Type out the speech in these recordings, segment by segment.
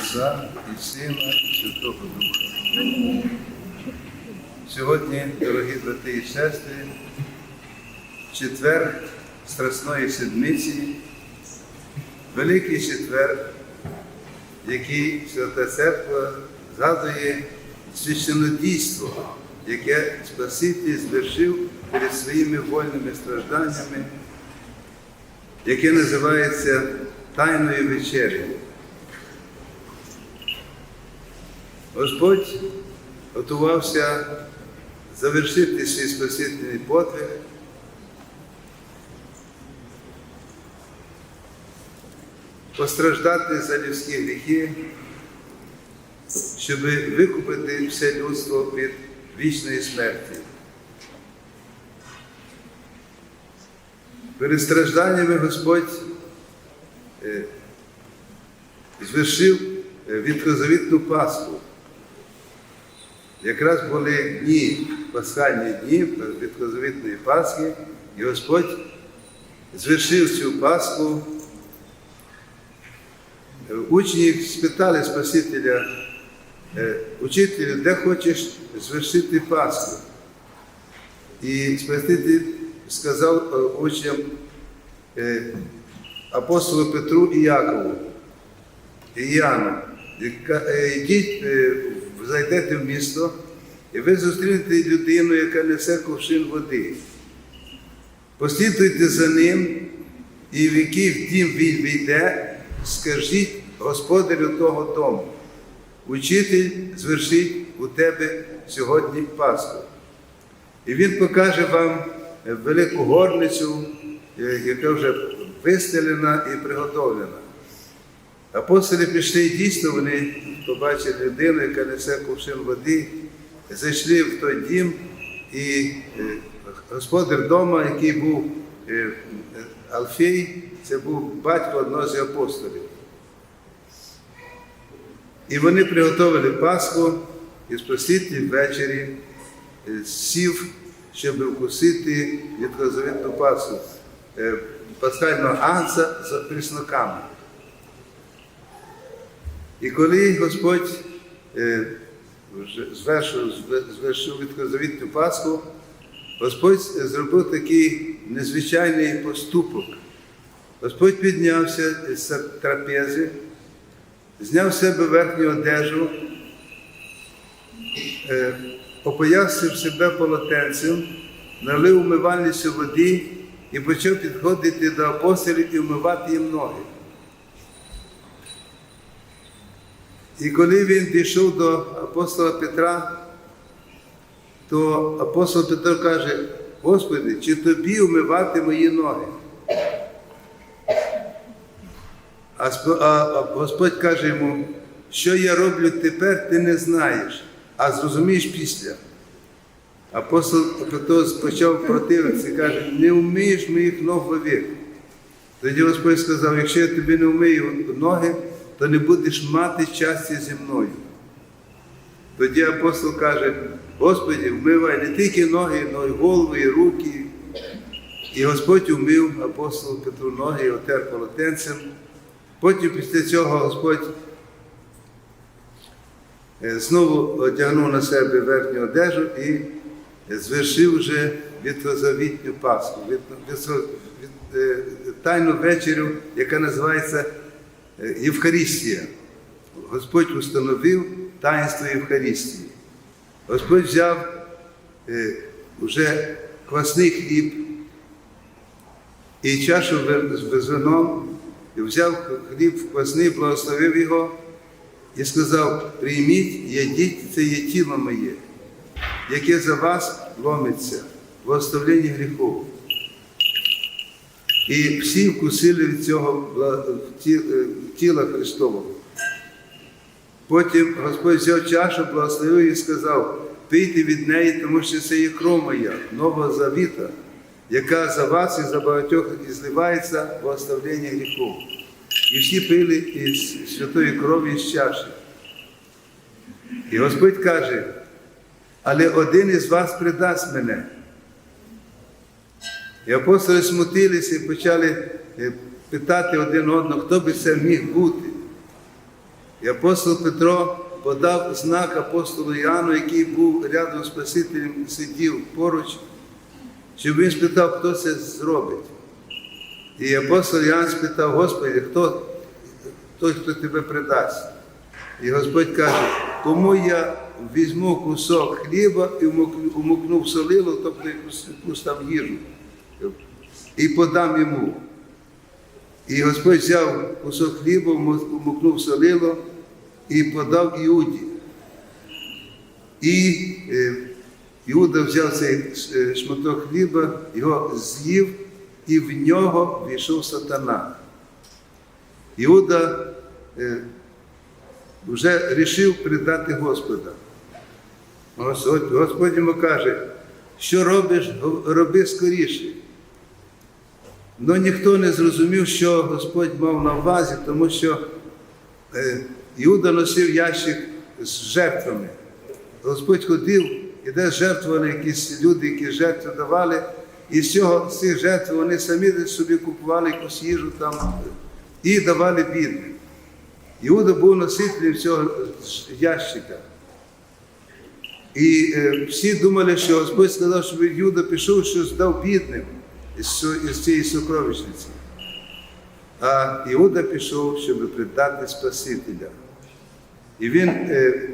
Отця і Сина, і Святого Духа. Сьогодні, дорогі брати і сестри, четвер Страсної Седмиці, Великий четвер, який Свята Церква згадує священодійство, яке Спаситель звершив перед своїми вольними стражданнями, яке називається Тайною вечерею. Господь готувався завершити свій спасительний подвиг. Постраждати за людські гріхи, щоб викупити все людство від вічної смерті. Перед стражданнями Господь е, звершив е, відкозавітну Пасху. Якраз були дні, пасхальні дні відкозавітної Пасхи, і Господь звершив цю Пасху. Е, Учні спитали Спасителя, е, учителю, де хочеш звершити Пасху? І Спаситель сказав е, учням апостолу Петру і Якову, і Яну, йдіть, зайдете в місто, і ви зустрінете людину, яка несе ковшин води. Послідуйте за ним, і в який дім він війде, скажіть господарю того дому. Учитель звершить у тебе сьогодні Пасху. І він покаже вам велику горницю, е, яка вже вистелена і приготовлена. Апостоли пішли і дійсно, вони побачили людину, яка несе кувшин води, зайшли в той дім, і е, господар дома, який був е, Алфей, це був батько одного з апостолів. І вони приготовили Пасху, і Спаситель ввечері е, сів, щоб вкусити відкозовітну Пасху, пасхального анца з прісноками. І коли Господь е, звершив, звершив відкозовітну Пасху, Господь зробив такий незвичайний поступок. Господь піднявся з трапези, зняв з себе верхню одежу, е, опоясив себе полотенцем, налив умивальницю води і почав підходити до апостолів і вмивати їм ноги. І коли він дійшов до апостола Петра, то апостол Петро каже, Господи, чи тобі вмивати мої ноги? А, Господь каже йому, що я роблю тепер, ти не знаєш, а зрозумієш після. Апостол Петро почав противитися і каже, не вмієш моїх ног вовік. Тоді Господь сказав, якщо я тобі не вмию ноги, то не будеш мати щастя зі мною. Тоді апостол каже, Господи, вмивай не тільки ноги, але й голову, і руки. І Господь умив апостолу Петру ноги і отер полотенцем. Потім після цього Господь е, знову одягнув на себе верхню одежу і звершив вже відкозавітню Пасху, від, від, від, е, тайну вечерю, яка називається Євхаристія. Господь установив таїнство Євхаристії. Господь взяв е, вже квасний хліб і чашу з з вином, і взяв хліб квасний, благословив його і сказав: прийміть, ядіть, це є тіло моє, яке за вас ломиться в оставленні гріхов. І всі вкусили від цього ті- е, тіла Христового. Потім Господь взяв чашу, благословив і сказав, пийте від неї, тому що це є кров моя, нова завіта, яка за вас і за багатьох зливається в оставлення гріхов. І всі пили із святої крові з чаші. І Господь каже, але один із вас придасть мене. І апостоли смутилися і почали е, питати один одного, хто би це міг бути. І апостол Петро подав знак апостолу Іоанну, який був рядом з Спасителем, сидів поруч, щоб він спитав, хто це зробить. І апостол Іоанн спитав, Господи, хто той, хто тебе придасть? І Господь каже, кому я візьму кусок хліба і умокну в солило, тобто якусь там їжу, і подам йому. І Господь взяв кусок хліба, вмокнув в солило і подав Іуді. І е, Іуда взяв цей е, шматок хліба, його з'їв, і в нього війшов сатана. Іуда е, вже рішив предати Господа. Господь йому каже, що робиш, роби скоріше. Ну ніхто не зрозумів, що Господь мав на увазі, тому що е, Іуда носив ящик з жертвами. Господь ходив, і де жертвували якісь люди, які жертви давали, і з цього з цих жертв вони самі собі купували якусь їжу там і давали бідним. Іуда був носителем цього ящика. І е, всі думали, що Господь сказав, щоб Юда пішов, що здав бідним із, цієї сокровищниці. А Іуда пішов, щоб придати Спасителя. І він е,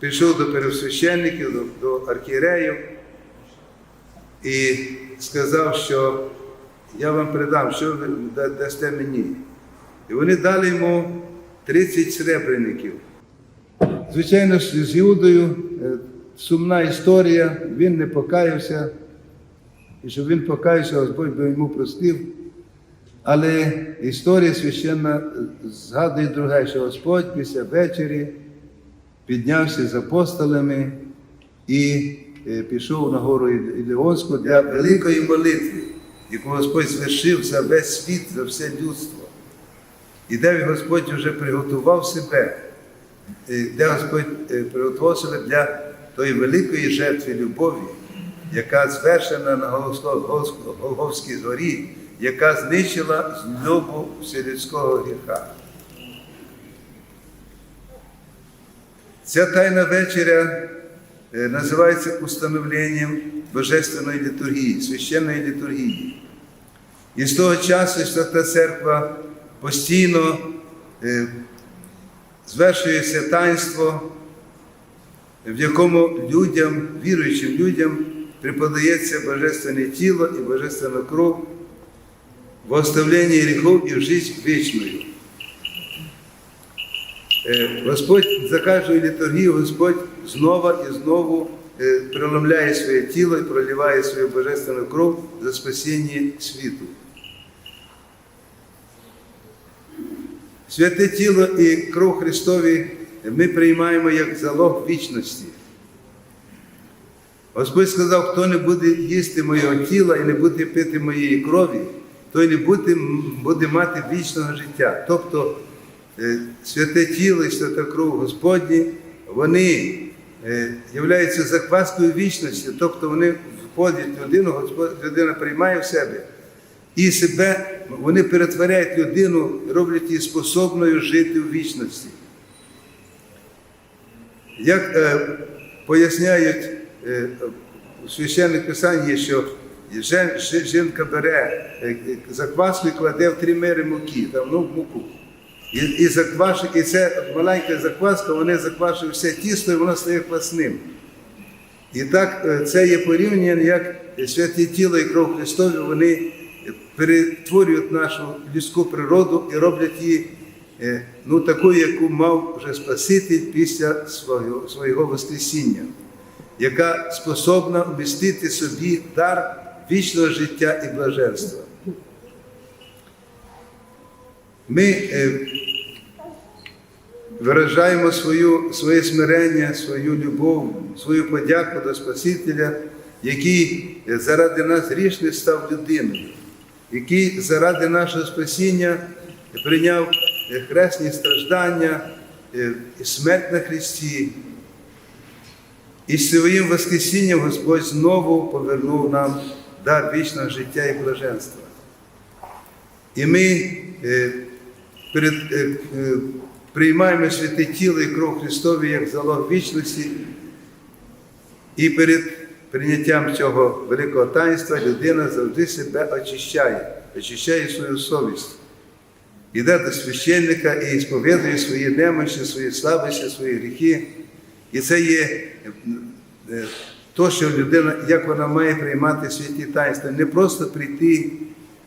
пішов до первосвященників, до, до архієреїв і сказав, що я вам придам, що ви дасте мені. І вони дали йому 30 сребреників. Звичайно, з Іудою е, сумна історія, він не покаявся, і щоб він покаявся, Господь би йому простив. Але історія священна е, згадує друге, що Господь після вечері піднявся з апостолами і е, пішов на гору Ілеонську для великої молитви, яку Господь звершив за весь світ, за все людство. І де Господь вже приготував себе, е, де Господь приготував себе для тої великої жертви любові, яка звершена на Голгофсько- горі, яка знищила злобу вселюдського гріха. Ця тайна вечеря е, називається установленням Божественної літургії, священної літургії. І з того часу Свята Церква постійно е, звершується таїнство, в якому людям, віруючим людям, преподається Божественне тіло і Божественна кров в оставленні гріхов і в життя вічною. Е, Господь за кожною літургією Господь знову і знову е, преломляє своє тіло і проливає свою божественну кров за спасіння світу. Святе тіло і кров Христові ми приймаємо як залог вічності. Господь сказав, хто не буде їсти моєго тіла і не буде пити моєї крові, той не буде, буде мати вічного життя. Тобто е, святе тіло і свята кров Господні, вони е, являються закваскою вічності, тобто вони входять в людину, Господь, людина приймає в себе. І себе вони перетворяють людину, роблять її способною жити в вічності. Як е, поясняють е, в священних писанні, що жінка бере е, е, закваску і кладе в три мири муки, там, ну, муку. І, і, заквашує, і це маленька закваска, вони заквашують все тісто, і воно стає квасним. І так е, це є порівняння, як святе тіло і кров Христові, вони перетворюють нашу людську природу і роблять її е, ну, такою, яку мав вже Спаситель після свого, свого Воскресіння, яка способна вмістити собі дар вічного життя і блаженства. Ми е, виражаємо свою, своє смирення, свою любов, свою подяку до Спасителя, який заради нас грішний став людиною, який заради нашого спасіння прийняв хресні страждання, е, смерть на Христі. І своїм Воскресінням Господь знову повернув нам дар вічного життя і блаженства. І ми е, перед, е, е, приймаємо святе тіло і кров Христові як залог вічності, і перед прийняттям цього великого таїнства людина завжди себе очищає, очищає свою совість. Іде до священника і сповідує свої немощі, свої слабості, свої гріхи. І це є е, то, що людина, як вона має приймати святі таїнства, не просто прийти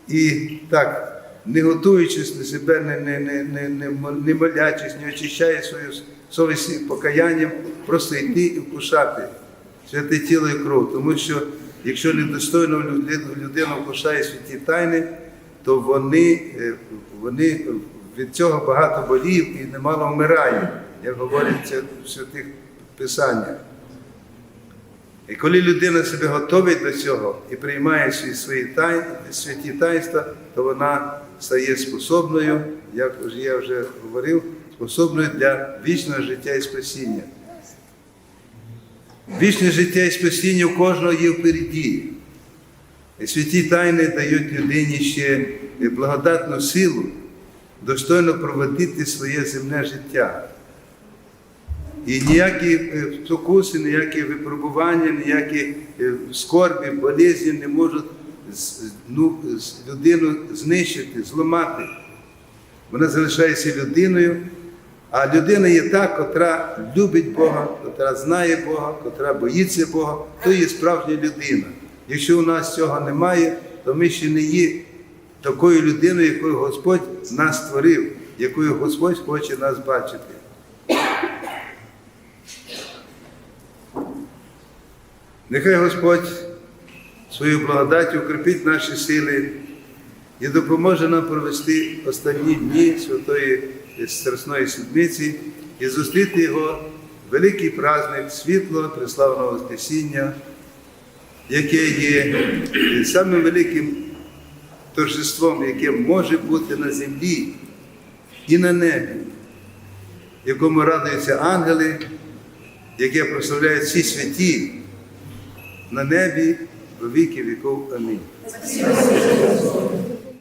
і так, не готуючись до себе, не, не, не, не, не, мо- не молячись, не очищає свою совість покаянням, просто йти і вкушати святе тіло і кров. Тому що якщо недостойно людина, вкушає святі тайни, то вони, е, вони від цього багато болів і немало вмирає, як говориться в святих писаннях. І коли людина себе готовить до цього і приймає свої, свої тай, святі таїнства, то вона стає способною, як я вже говорив, способною для вічного життя і спасіння. Вічне життя і спасіння у кожного є впереді. І святі тайни дають людині ще благодатну силу достойно проводити своє земне життя. І ніякі е, спокуси, ніякі випробування, ніякі е, скорбі, болезні не можуть ну, людину знищити, зламати. Вона залишається людиною, а людина є та, котра любить Бога, котра знає Бога, котра боїться Бога, то є справжня людина. Якщо у нас цього немає, то ми ще не є такою людиною, якою Господь нас створив, якою Господь хоче нас бачити. Нехай Господь свою благодаттю укріпить наші сили і допоможе нам провести останні дні Святої Страсної Седмиці і зустріти його великий праздник світлого преславного Воскресіння, яке є самим великим торжеством, яке може бути на землі і на небі, якому радуються ангели, яке прославляють всі святі на небі віки віков. Амінь.